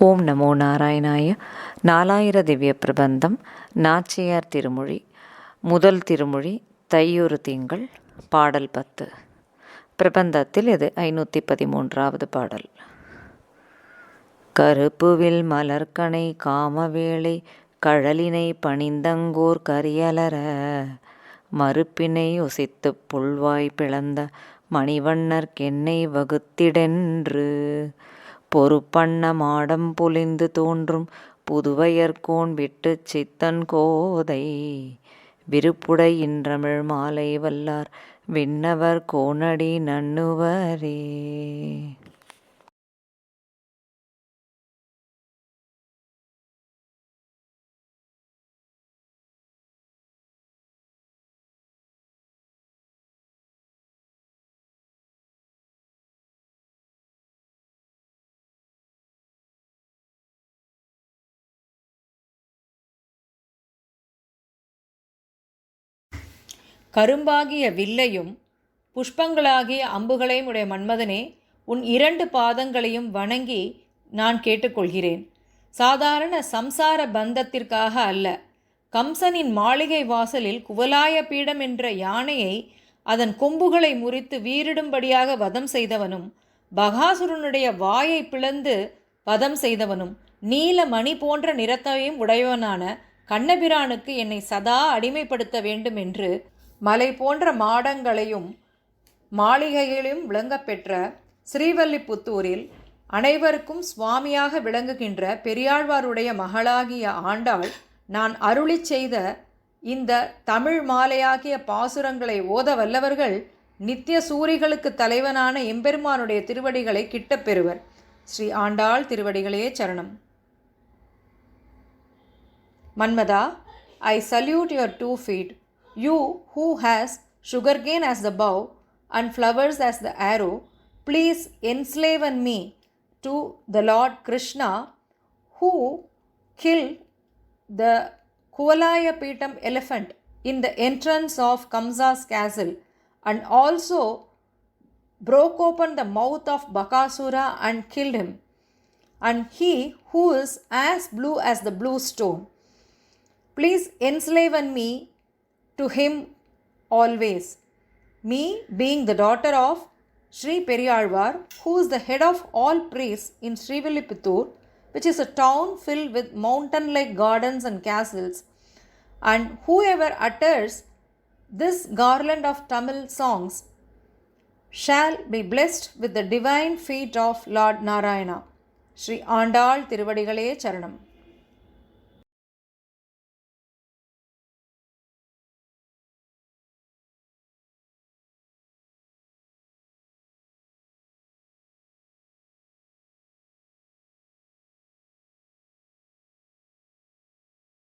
ஓம் நமோ நாராயணாய. நாலாயிர திவ்ய பிரபந்தம் நாச்சியார் திருமொழி முதல் திருமொழி தையொரு திங்கள் பாடல் பத்து. பிரபந்தத்தில் இது ஐநூற்றி பதிமூன்றாவது பாடல். கருப்புவில் மலர்கனை காமவேளை கழலினை பணிந்தங்கோர் கரியலர மறுப்பினை உசித்து புல்வாய் பிளந்த மணிவண்ணர்க்கென்னை வகுத்திடென்று. பொறுப்பண்ண மாடம் பொலிந்து தோன்றும் புதுவையர்கோன் விட்டு சித்தன் கோதை. விருப்புடை இன்றமிழ் மாலை வல்லார். விண்ணவர் கோனடி நண்ணுவரே. கரும்பாகிய வில்லையும் புஷ்பங்களாகிய அம்புகளையும் உடைய மன்மதனே உன் இரண்டு பாதங்களையும் வணங்கி நான் கேட்டுக்கொள்கிறேன். சாதாரண சம்சார பந்தத்திற்காக அல்ல கம்சனின் மாளிகை வாசலில் குவலாய பீடம் என்ற யானையை அதன் கொம்புகளை முறித்து வீரிடும்படியாக வதம் செய்தவனும் பகாசுரனுடைய வாயை பிளந்து வதம் செய்தவனும் நீல மணி போன்ற நிறத்தையும் உடையவனான கண்ணபிரானுக்கு என்னை சதா அடிமைப்படுத்த வேண்டும் என்று மலை போன்ற மாடங்களையும் மாளிகைகளையும் விளங்கப்பெற்ற ஸ்ரீவல்லிபுத்தூரில் அனைவருக்கும் சுவாமியாக விளங்குகின்ற பெரியாழ்வாருடைய மகளாகிய ஆண்டாள் நான் அருளி செய்த இந்த தமிழ் மாலையாகிய பாசுரங்களை ஓத வல்லவர்கள் நித்திய சூரிகளுக்கு தலைவனான எம்பெருமானுடைய திருவடிகளை கிட்டப் பெறுவர். ஸ்ரீ ஆண்டாள் திருவடிகளே சரணம். Manmatha I salute your two feet. You who has sugarcane as the bow and flowers as the arrow, please enslaven me to the Lord Krishna who killed the Kuvalaya Pitam elephant in the entrance of Kamsa's castle and also broke open the mouth of Bakasura and killed him. And he who is as blue as the blue stone. Please enslaven me to him always. Me being the daughter of Sri Periyalvar, who is the head of all priests in Srivilliputtur, which is a town filled with mountain like gardens and castles. And whoever utters this garland of Tamil songs shall be blessed with the divine feet of Lord Narayana. Sri Andal Tiruvadigalé Charanam.